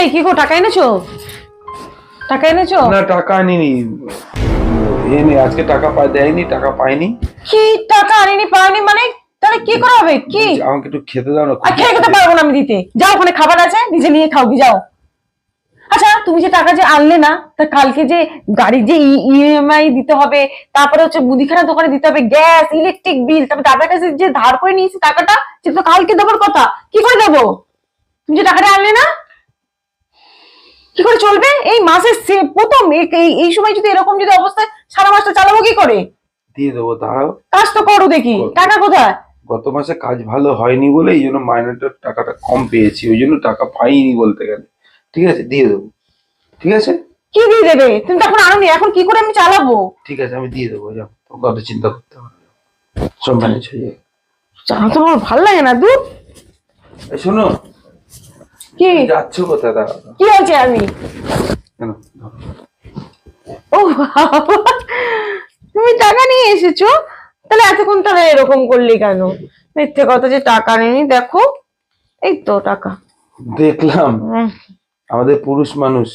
এই কি গো টাকা এনেছো? টাকা এনেছো? না টাকা আনিনি। এনে আজকে টাকা পাই দেয়নি টাকা পাইনি। কি টাকা আনিনি পাইনি মানে তাহলে কি করা হবে? কি? আমাকে একটু খেতে দাও না আর খেয়ে খেতে পারব না আমি দিতে। যাও ওখানে খাবার আছে নিজে নিয়ে খাও কি যাও। আচ্ছা তুমি যে টাকা যে আনলে না তা কালকে যে গাড়ির যে ইএমআই দিতে হবে তারপরে হচ্ছে মুদিখানা দোকানে দিতে হবে গ্যাস ইলেকট্রিক বিল তারপর দাদার কাছে যে ধার করে নিয়েছি টাকাটা সেটা তো কালকে কথা? কি করে দেবো? তুমি যে টাকাটা আনলে না? কি করে চলবে? এই মাসের প্রথম এই- সময় যদি এরকম যদি অবস্থায় সারা মাসটা চালাবো কি করে? দিয়ে দেবো দাঁড়াও। কাজ তো করো দেখি। টাকা কোথায়? গত মাসে কাজ ভালো হয়নি বলে এই জন্য মাইনেটার টাকাটা কম পেয়েছি ওই জন্য টাকা পাইনি বলতে গেলে। ঠিক আছে? দিয়ে দেবো। ঠিক আছে? কি দিয়ে দেবে? তুমি তো এখন আনোনি এখন কি করে আমি চালাবো? ঠিক আছে আমি দিয়ে দেবো যাও। অত চিন্তা করতে হবে না। সব ম্যানেজ হয়ে যাবে। চালা তো আমার ভালো লাগে না এই শোনো। কি? যাচ্ছ কোথায়? দাঁড়াও। কি হয়েছে আমি? কেন? ও তুমি টাকা নিয়ে এসেছ? তাহলে এতক্ষণ তাহলে এরকম করলি কেন? মিথ্যে কথা যে টাকা নেই দেখো। এই তো টাকা। দেখলাম। আমাদের পুরুষ মানুষ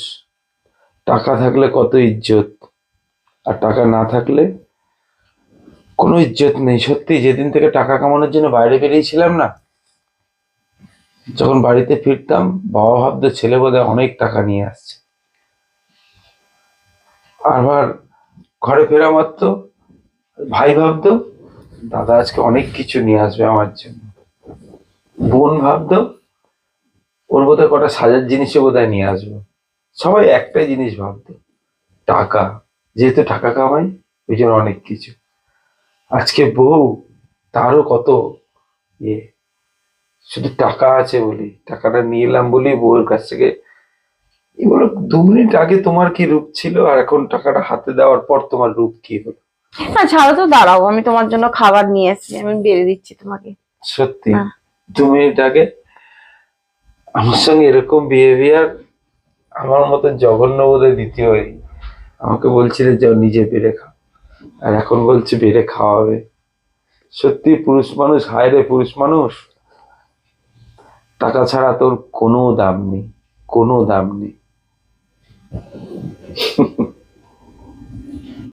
টাকা থাকলে কত ইজ্জত আর টাকা না থাকলে কোনো ইজ্জত নেই। সত্যি যেদিন থেকে টাকা কামানোর জন্য বাইরে বেরিয়েছিলাম না যখন বাড়িতে ফিরতাম বাবা ভাবতো ছেলে বোধহয় অনেক টাকা নিয়ে আসছে। আবার ঘরে ফেরা মাত্র, ভাই ভাবতো, দাদা আজকে অনেক কিছু নিয়ে আসবে আমার জন্য। বোন ভাবতো, ওর বোধহয় কটা সাজার জিনিসও বোধহয় নিয়ে আসব। সবাই একটাই জিনিস ভাবতো, টাকা। যেহেতু টাকা কামাই, ওই জন্য অনেক কিছু। আজকে বউ তারও কত ইয়ে। শুধু টাকা আছে বলি টাকাটা নিয়ে এলাম বলি বউয়ের কাছ থেকে। এবার দু মিনিট আগে তোমার কি রূপ ছিল আর এখন টাকাটা হাতে দেওয়ার পর তোমার রূপ কি হলো? না ছাড়ো তো দাঁড়াও আমি তোমার জন্য খাবার নিয়ে এসেছি আমি বেড়ে দিচ্ছি তোমাকে। সত্যি? দু মিনিট আগে আমার সঙ্গে এরকম বিহেভিয়ার আমার মতো জঘন্য বোধহয় দ্বিতীয় আমাকে বলছিলে যে নিজে বেড়ে খাও। আর এখন বলছে বেড়ে খাওয়াবে সত্যি পুরুষ মানুষ হায় রে পুরুষ মানুষ। টাকা ছাড়া তোর কোনো দাম নেই কোনো দাম নেই।